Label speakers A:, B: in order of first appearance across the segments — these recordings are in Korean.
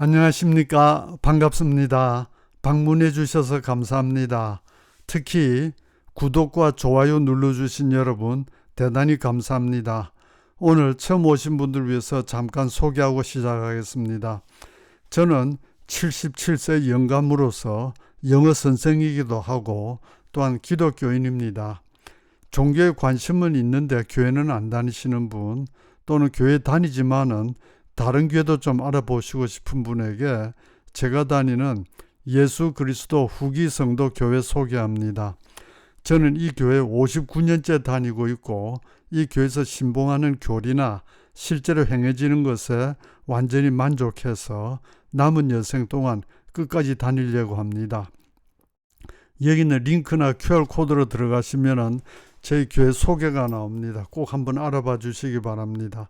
A: 안녕하십니까. 반갑습니다. 방문해 주셔서 감사합니다. 특히 구독과 좋아요 눌러주신 여러분 대단히 감사합니다. 오늘 처음 오신 분들 위해서 잠깐 소개하고 시작하겠습니다. 저는 77세 영감으로서 영어 선생이기도 하고 또한 기독교인입니다. 종교에 관심은 있는데 교회는 안 다니시는 분 또는 교회 다니지만은 다른 교회도 좀 알아보시고 싶은 분에게 제가 다니는 예수 그리스도 후기 성도 교회 소개합니다. 저는 이 교회 59년째 다니고 있고 이 교회에서 신봉하는 교리나 실제로 행해지는 것에 완전히 만족해서 남은 여생 동안 끝까지 다니려고 합니다. 여기는 링크나 QR코드로 들어가시면 저희 교회 소개가 나옵니다. 꼭 한번 알아봐 주시기 바랍니다.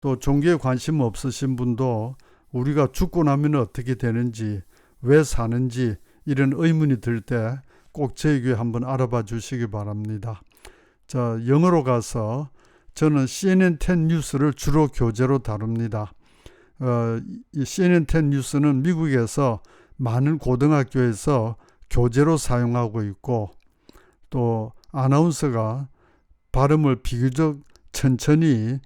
A: 또 종교에 관심 없으신 분도 우리가 죽고 나면 어떻게 되는지, 왜 사는지 이런 의문이 들 때 꼭 저희 교회 한번 알아봐 주시기 바랍니다. 자, 영어로 가서 저는 CNN 10 뉴스를 주로 교재로 다룹니다. 어, 이 CNN 10 뉴스는 미국에서 많은 고등학교에서 교재로 사용하고 있고 또 아나운서가 발음을 비교적 천천히 어,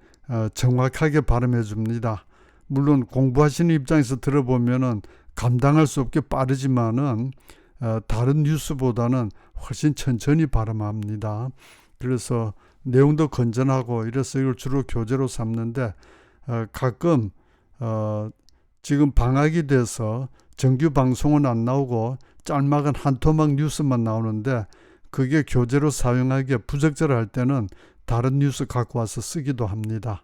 A: 정확하게 발음해 줍니다. 물론 공부하시는 입장에서 들어보면은 감당할 수 없게 빠르지만은 어, 다른 뉴스보다는 훨씬 천천히 발음합니다. 그래서 내용도 건전하고 이래서 이걸 주로 교재로 삼는데 어, 가끔 어, 지금 방학이 돼서 정규 방송은 안 나오고 짤막한 한 토막 뉴스만 나오는데 그게 교재로 사용하기에 부적절할 때는 다른 뉴스 갖고 와서 쓰기도 합니다.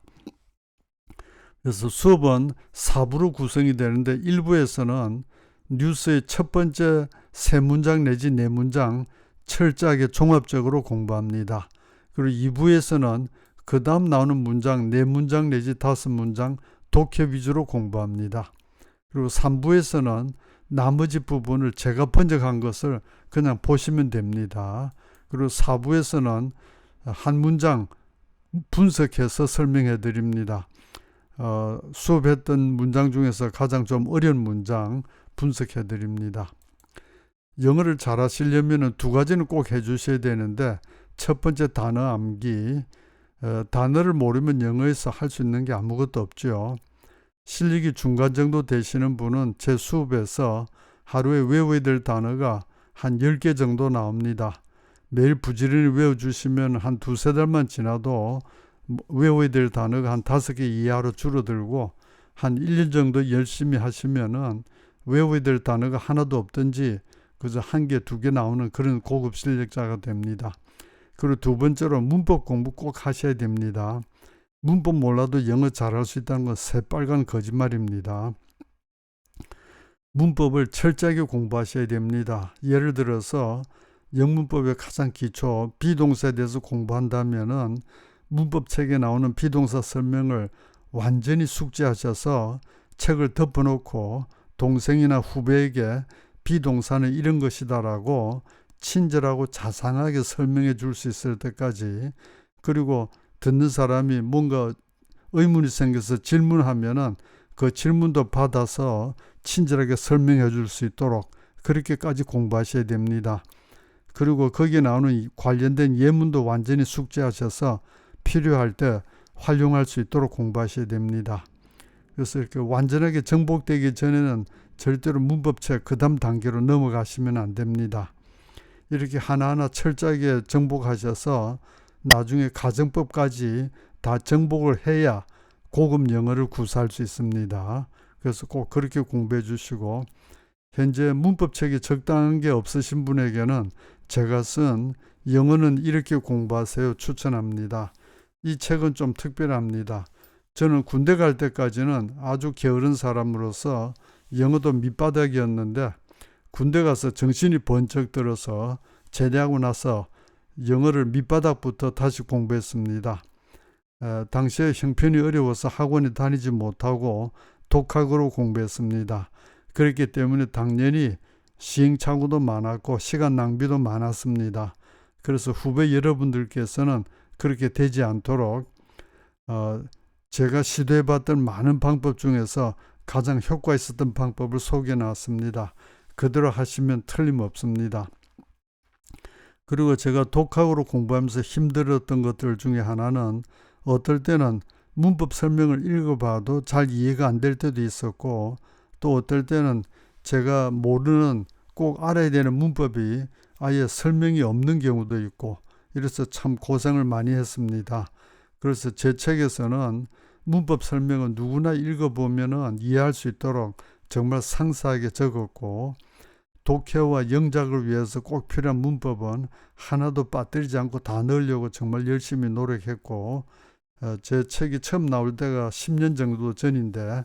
A: 그래서 수업은 4부로 구성이 되는데 1부에서는 뉴스의 첫 번째 세 문장 내지 네 문장 철저하게 종합적으로 공부합니다. 그리고 2부에서는 그 다음 나오는 문장 네 문장 내지 다섯 문장 독해 위주로 공부합니다. 그리고 3부에서는 나머지 부분을 제가 번역한 것을 그냥 보시면 됩니다. 그리고 4부에서는 한 문장 분석해서 설명해 드립니다. 어, 수업했던 문장 중에서 가장 좀 어려운 문장 분석해 드립니다. 영어를 잘 하시려면 두 가지는 꼭 해주셔야 되는데 첫 번째 단어 암기 어, 단어를 모르면 영어에서 할 수 있는 게 아무것도 없죠. 실력이 중간 정도 되시는 분은 제 수업에서 하루에 외워야 될 단어가 한 10개 정도 나옵니다. 매일 부지런히 외워주시면 한 두세 달만 지나도 외워야 될 단어가 한 다섯 개 이하로 줄어들고 한 1년 정도 열심히 하시면은 외워야 될 단어가 하나도 없든지 그저 한 개, 두 개 나오는 그런 고급 실력자가 됩니다. 그리고 두 번째로 문법 공부 꼭 하셔야 됩니다. 문법 몰라도 영어 잘할 수 있다는 건 새빨간 거짓말입니다. 문법을 철저하게 공부하셔야 됩니다. 예를 들어서 영문법의 가장 기초 비동사에 대해서 공부한다면은 문법 책에 나오는 비동사 설명을 완전히 숙지하셔서 책을 덮어놓고 동생이나 후배에게 비동사는 이런 것이다라고 친절하고 자상하게 설명해 줄 수 있을 때까지 그리고 듣는 사람이 뭔가 의문이 생겨서 질문하면은 그 질문도 받아서 친절하게 설명해 줄 수 있도록 그렇게까지 공부하셔야 됩니다. 그리고 거기에 나오는 관련된 예문도 완전히 숙지하셔서 필요할 때 활용할 수 있도록 공부하셔야 됩니다. 그래서 이렇게 완전하게 정복되기 전에는 절대로 문법책 그 다음 단계로 넘어가시면 안 됩니다. 이렇게 하나하나 철저하게 정복하셔서 나중에 가정법까지 다 정복을 해야 고급 영어를 구사할 수 있습니다. 그래서 꼭 그렇게 공부해 주시고 현재 문법책이 적당한 게 없으신 분에게는 제가 쓴 영어는 이렇게 공부하세요 추천합니다. 이 책은 좀 특별합니다. 저는 군대 갈 때까지는 아주 게으른 사람으로서 영어도 밑바닥이었는데 군대 가서 정신이 번쩍 들어서 제대하고 나서 영어를 밑바닥부터 다시 공부했습니다. 에, 당시에 형편이 어려워서 학원에 다니지 못하고 독학으로 공부했습니다. 그렇기 때문에 당연히 시행착오도 많았고 시간 낭비도 많았습니다. 그래서 후배 여러분들께서는 그렇게 되지 않도록 어, 제가 시도해봤던 많은 방법 중에서 가장 효과 있었던 방법을 소개해 놨습니다. 그대로 하시면 틀림없습니다. 그리고 제가 독학으로 공부하면서 힘들었던 것들 중에 하나는 어떨 때는 문법 설명을 읽어봐도 잘 이해가 안 될 때도 있었고 또 어떨 때는 제가 모르는 꼭 알아야 되는 문법이 아예 설명이 없는 경우도 있고 이래서 참 고생을 많이 했습니다. 그래서 제 책에서는 문법 설명은 누구나 읽어보면 이해할 수 있도록 정말 상세하게 적었고 독해와 영작을 위해서 꼭 필요한 문법은 하나도 빠뜨리지 않고 다 넣으려고 정말 열심히 노력했고 어, 제 책이 처음 나올 때가 10년 정도 전인데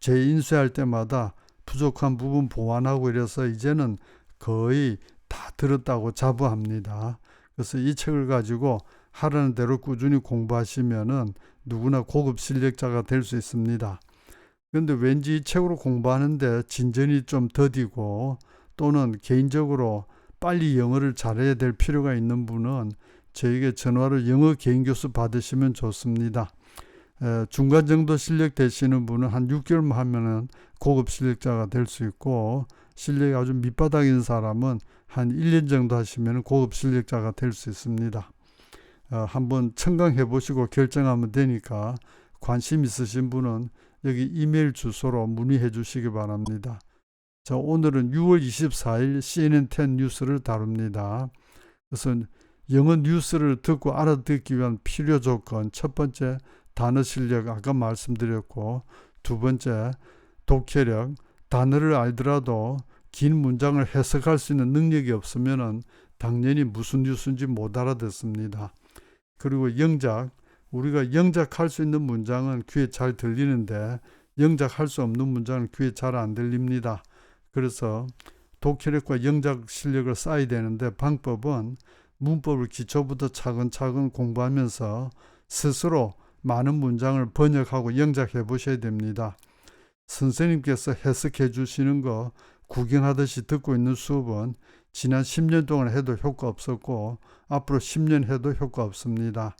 A: 재인쇄할 때마다 부족한 부분 보완하고 이래서 이제는 거의 다 들었다고 자부합니다. 그래서 이 책을 가지고 하라는 대로 꾸준히 공부하시면은 누구나 고급 실력자가 될 수 있습니다. 그런데 왠지 이 책으로 공부하는데 진전이 좀 더디고 또는 개인적으로 빨리 영어를 잘해야 될 필요가 있는 분은 저에게 전화로 영어 개인 교수 받으시면 좋습니다. 에, 중간 정도 실력 되시는 분은 한 6개월만 하면은 고급 실력자가 될 수 있고 실력이 아주 밑바닥인 사람은 한 1년 정도 하시면 고급 실력자가 될 수 있습니다. 어, 한번 청강해 보시고 결정하면 되니까 관심 있으신 분은 여기 이메일 주소로 문의해 주시기 바랍니다. 자, 오늘은 6월 24일 CNN10 뉴스를 다룹니다. 그래서 영어 뉴스를 듣고 알아듣기 위한 필요 조건 첫 번째 단어 실력 아까 말씀드렸고 두 번째 독해력 단어를 알더라도 긴 문장을 해석할 수 있는 능력이 없으면 당연히 무슨 뉴스인지 못 알아듣습니다. 그리고 영작 우리가 영작할 수 있는 문장은 귀에 잘 들리는데 영작할 수 없는 문장은 귀에 잘 안 들립니다. 그래서 독해력과 영작 실력을 쌓아야 되는데 방법은 문법을 기초부터 차근차근 공부하면서 스스로 많은 문장을 번역하고 영작해 보셔야 됩니다. 선생님께서 해석해 주시는 거 구경하듯이 듣고 있는 수업은 지난 10년 동안 해도 효과 없었고 앞으로 10년 해도 효과 없습니다.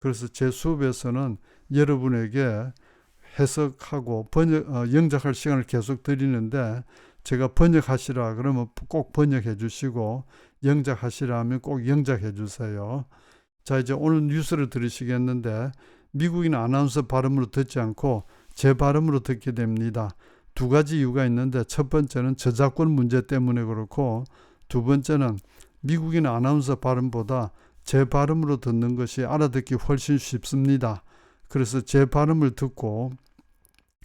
A: 그래서 제 수업에서는 여러분에게 해석하고 번역, 어, 영작할 시간을 계속 드리는데 제가 번역하시라 그러면 꼭 번역해 주시고 영작하시라 하면 꼭 영작해 주세요. 자 이제 오늘 뉴스를 들으시겠는데 미국인 아나운서 발음으로 듣지 않고 제 발음으로 듣게 됩니다. 두 가지 이유가 있는데 첫 번째는 저작권 문제 때문에 그렇고 두 번째는 미국인 아나운서 발음보다 제 발음으로 듣는 것이 알아듣기 훨씬 쉽습니다. 그래서 제 발음을 듣고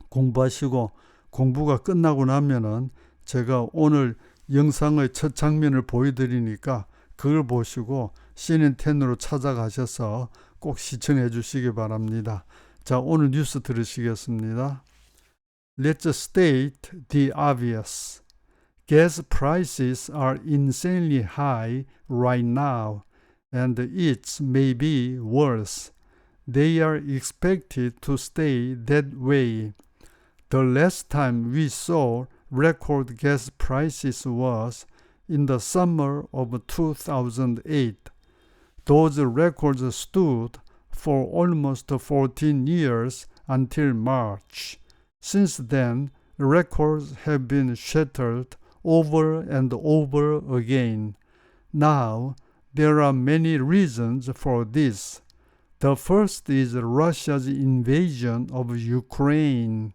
A: 공부하시고 공부가 끝나고 나면은 제가 오늘 영상의 첫 장면을 보여드리니까 그걸 보시고 CNN10으로 찾아가셔서 꼭 시청해 주시기 바랍니다. 자, 오늘 뉴스 들으시겠습니다. Let's state the obvious. Gas prices are insanely high right now, and it may be worse. They are expected to stay that way. The last time we saw record gas prices was in the summer of 2008. Those records stood for almost 14 years until March. Since then, records have been shattered over and over again. Now, there are many reasons for this. The first is Russia's invasion of Ukraine.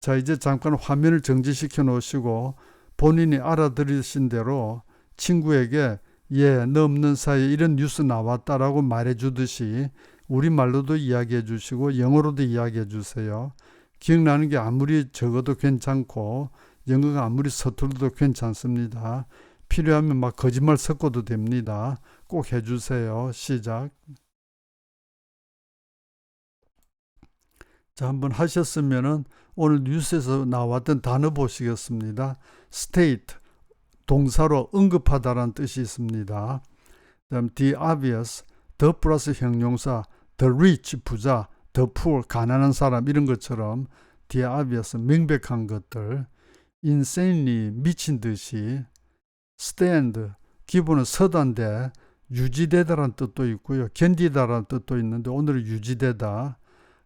A: 자, 이제 잠깐 화면을 정지시켜 놓으시고 본인이 알아들으신 대로 친구에게 예, 너 없는 사이에 이런 뉴스 나왔다라고 말해 주듯이 우리말로도 이야기해 주시고 영어로도 이야기해 주세요. 기억나는 게 아무리 적어도 괜찮고 영어가 아무리 서툴러도 괜찮습니다. 필요하면 막 거짓말 섞어도 됩니다. 꼭 해주세요. 시작. 자, 한번 하셨으면은 오늘 뉴스에서 나왔던 단어 보시겠습니다. state 동사로 언급하다라는 뜻이 있습니다. 그다음 the obvious the 플러스 형용사 the rich 부자 the poor 가난한 사람 이런 것처럼 the obvious 명백한 것들 insanely 미친 듯이 stand 기본은 서다인데 유지되다라는 뜻도 있고요. 견디다라는 뜻도 있는데 오늘은 유지되다.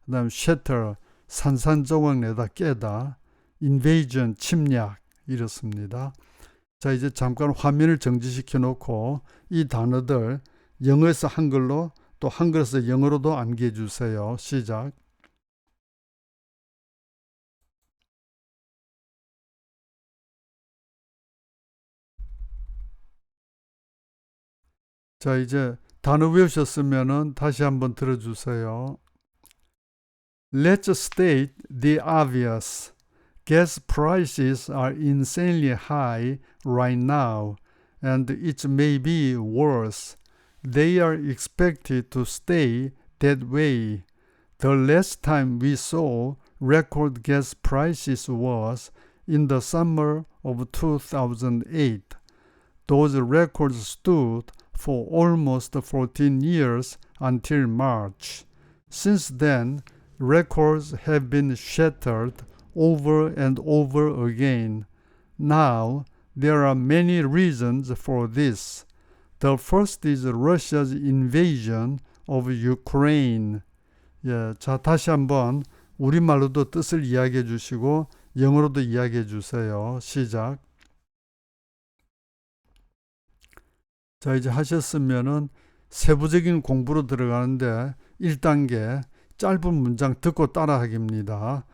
A: 그다음 shatter 산산조각 내다 깨다 invasion 침략 이렇습니다. 자 이제 잠깐 화면을 정지시켜 놓고 이 단어들 영어에서 한글로 또 한글에서 영어로도 암기해 주세요. 시작. 자 이제 단어 외우셨으면은 다시 한번 들어주세요. Let's state the obvious. Gas prices are insanely high right now, and it may be worse. They are expected to stay that way. The last time we saw record gas prices was in the summer of 2008. Those records stood for almost 14 years until March. Since then, records have been shattered over and over again. Now, there are many reasons for this. The first is Russia's invasion of Ukraine. 예, 자, 다시 한번 우리말로도 뜻을 이야기해 주시고 영어로도 이야기해 주세요. 시작. 자, 이제 하셨으면은 세부적인 공부로 들어가는데 1단계 짧은 문장 듣고 따라하기입니다.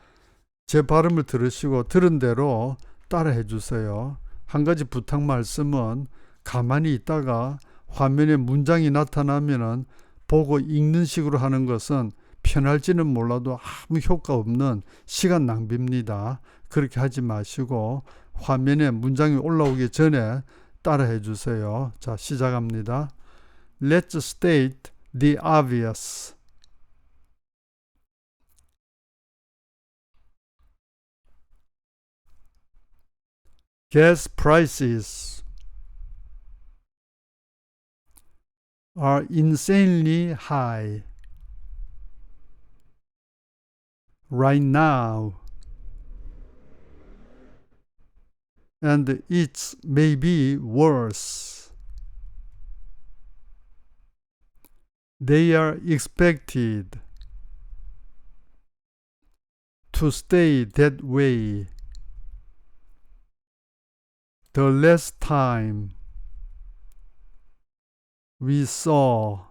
A: 제 발음을 들으시고 들은 대로 따라해 주세요. 한 가지 부탁 말씀은 가만히 있다가 화면에 문장이 나타나면은 보고 읽는 식으로 하는 것은 편할지는 몰라도 아무 효과 없는 시간 낭비입니다. 그렇게 하지 마시고 화면에 문장이 올라오기 전에 따라해 주세요. 자, 시작합니다. Let's state the obvious. Gas prices are insanely high right now. and it may be worse. They are expected to stay that way the last time we saw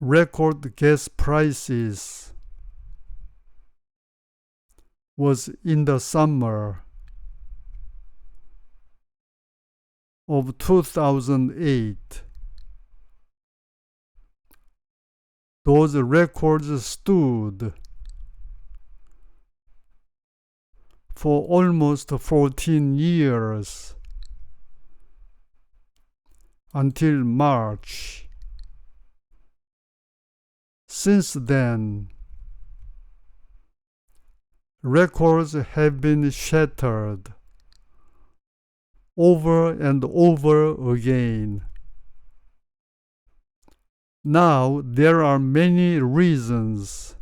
A: record gas prices was in the summer of 2008. Those records stood for almost 14 years until March. Since then, records have been shattered over and over again. Now, there are many reasons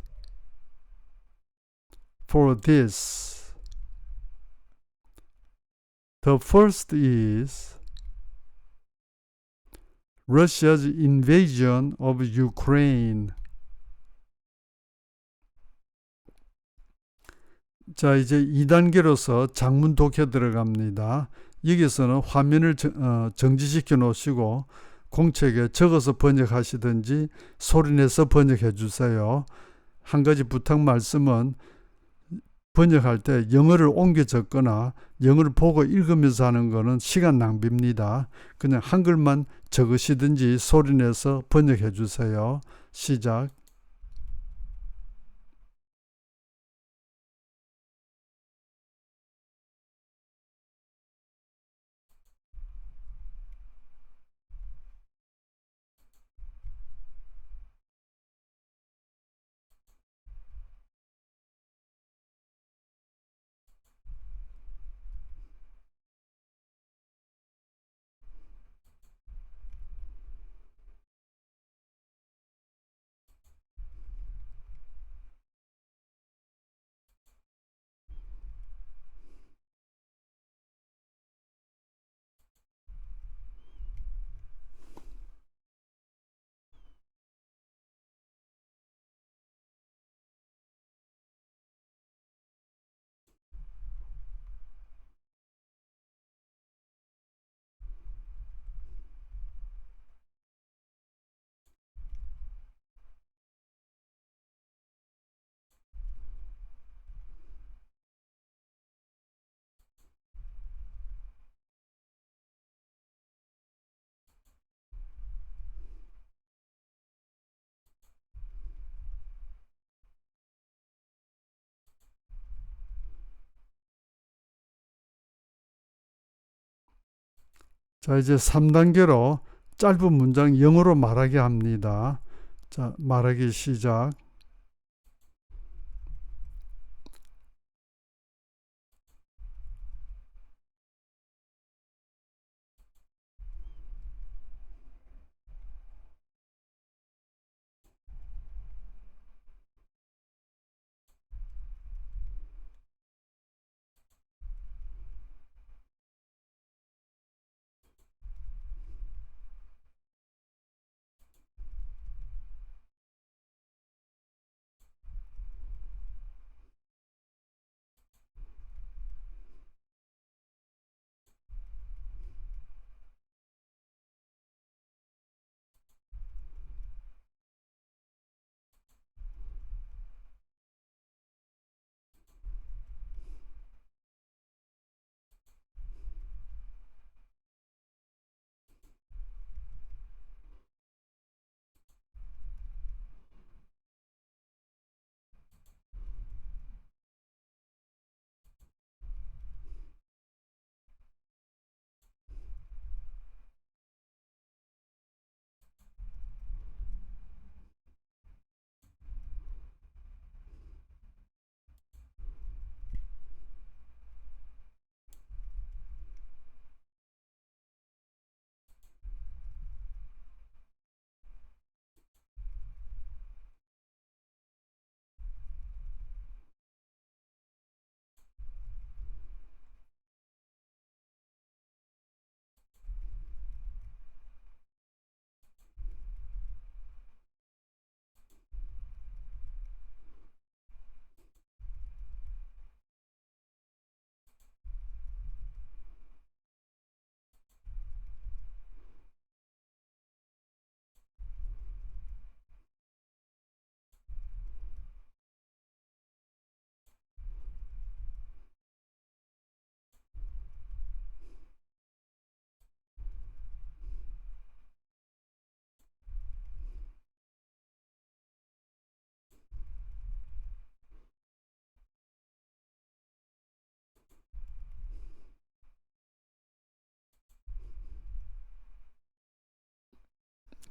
A: for this. The first is Russia's invasion of Ukraine. 자, 이제 2단계로서 장문 독해 들어갑니다. 여기서는 화면을 정, 어, 정지시켜 놓으시고 공책에 적어서 번역하시든지 소리내서 번역해 주세요. 한 가지 부탁 말씀은 번역할 때 영어를 옮겨 적거나 영어를 보고 읽으면서 하는 거는 시간 낭비입니다. 그냥 한글만 적으시든지 소리내서 번역해 주세요. 시작. 자, 이제 3단계로 짧은 문장 영어로 말하게 합니다. 자, 말하기 시작.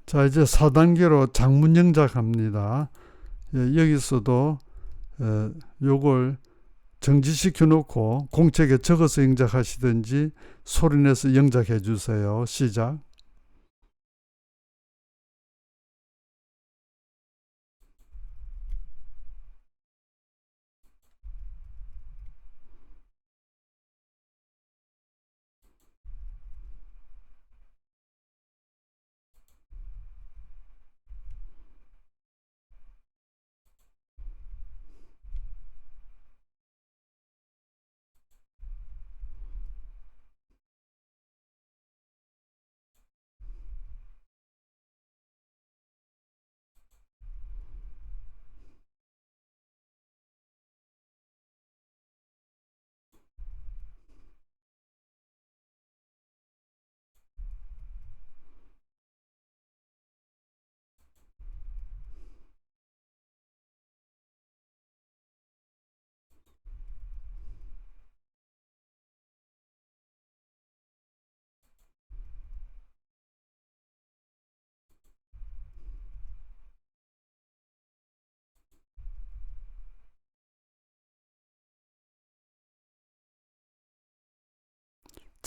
A: 자, 이제 4단계로 장문 영작 합니다. 예, 여기서도 에, 요걸 정지시켜 놓고 공책에 적어서 영작하시든지 소리내서 영작해 주세요. 시작.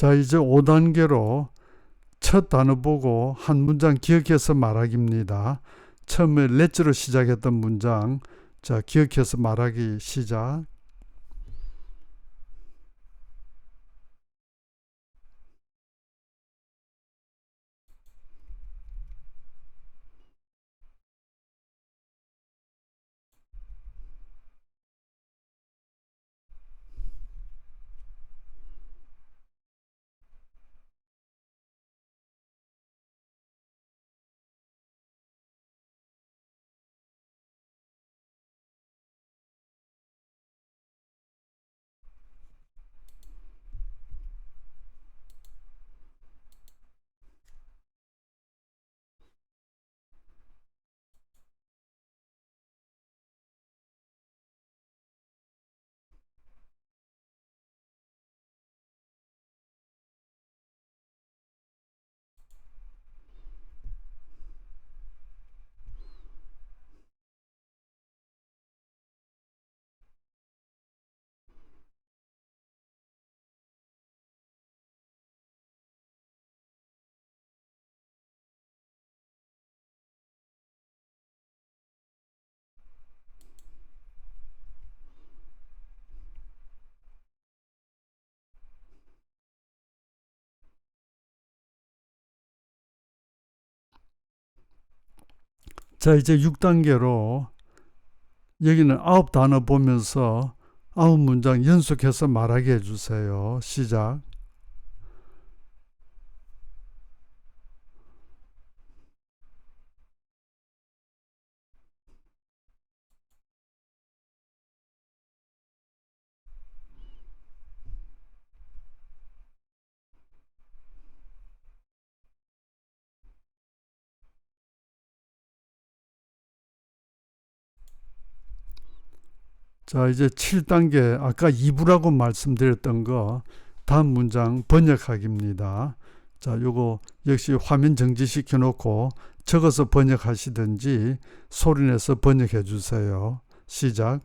A: 자, 이제 5단계로 첫 단어 보고 한 문장 기억해서 말하기입니다. 처음에 렛츠로 시작했던 문장, 자, 기억해서 말하기 시작. 자, 이제 6단계로 여기는 아홉 단어 보면서 아홉 문장 연속해서 말하게 해주세요. 시작. 자, 이제 7단계 아까 2부라고 말씀드렸던 거 다음 문장 번역하기입니다. 자, 요거 역시 화면 정지시켜 놓고 적어서 번역하시든지 소리 내서 번역해 주세요. 시작.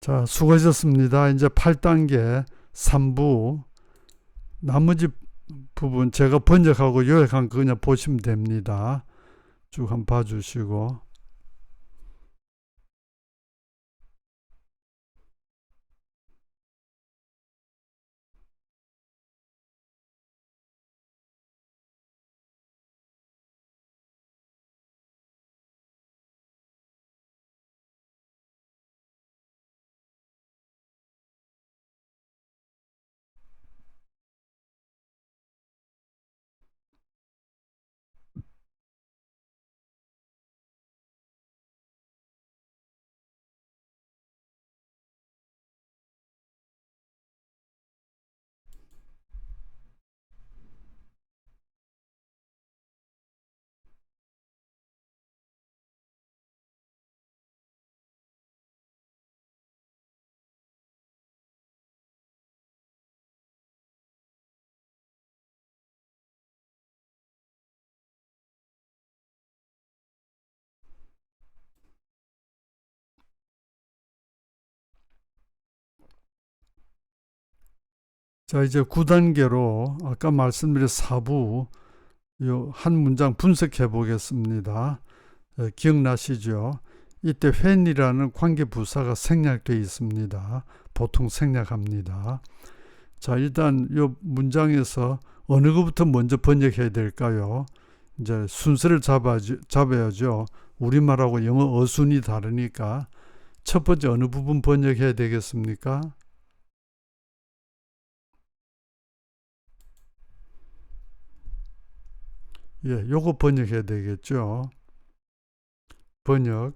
A: 자, 수고하셨습니다. 이제 8단계 3부 나머지 부분 제가 번역하고 요약한 거 그냥 보시면 됩니다. 쭉 한번 봐주시고 자, 이제 9단계로 아까 말씀드린 4부 요한 문장 분석해 보겠습니다. 예, 기억나시죠? 이때 when이라는 관계 부사가 생략되어 있습니다. 보통 생략합니다. 자, 일단 요 문장에서 어느 것부터 먼저 번역해야 될까요? 이제 순서를 잡아, 잡아야죠. 우리말하고 영어 어순이 다르니까 첫 번째 어느 부분 번역해야 되겠습니까? 예, 요거 번역해야 되겠죠. 번역.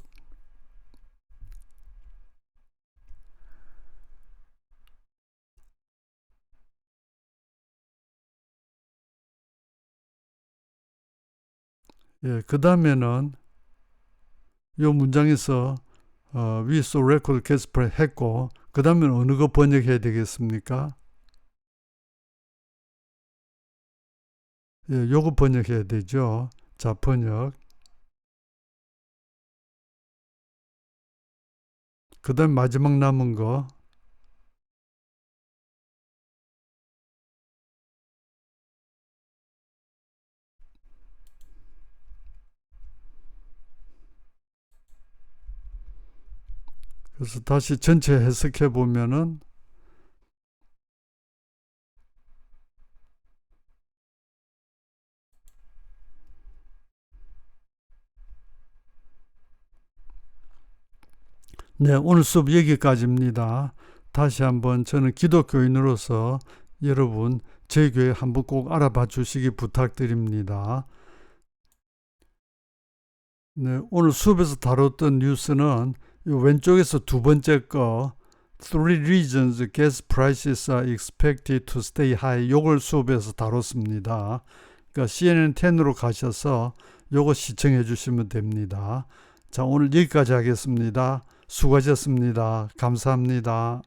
A: 예, 그 다음에는 요 문장에서 어, we saw record price 했고 그 다음에 어느 거 번역해야 되겠습니까? 예, 요거 번역해야 되죠. 자, 번역. 그 다음 마지막 남은 거. 그래서 다시 전체 해석해 보면은 네, 오늘 수업 여기까지입니다. 다시 한번 저는 기독교인으로서 여러분 제 교회 한번 꼭 알아봐 주시기 부탁드립니다. 네, 오늘 수업에서 다뤘던 뉴스는 이 왼쪽에서 두 번째 거 Three reasons gas prices are expected to stay high 요걸 수업에서 다뤘습니다. 그러니까 CNN 10으로 가셔서 요거 시청해 주시면 됩니다. 자, 오늘 여기까지 하겠습니다. 수고하셨습니다. 감사합니다.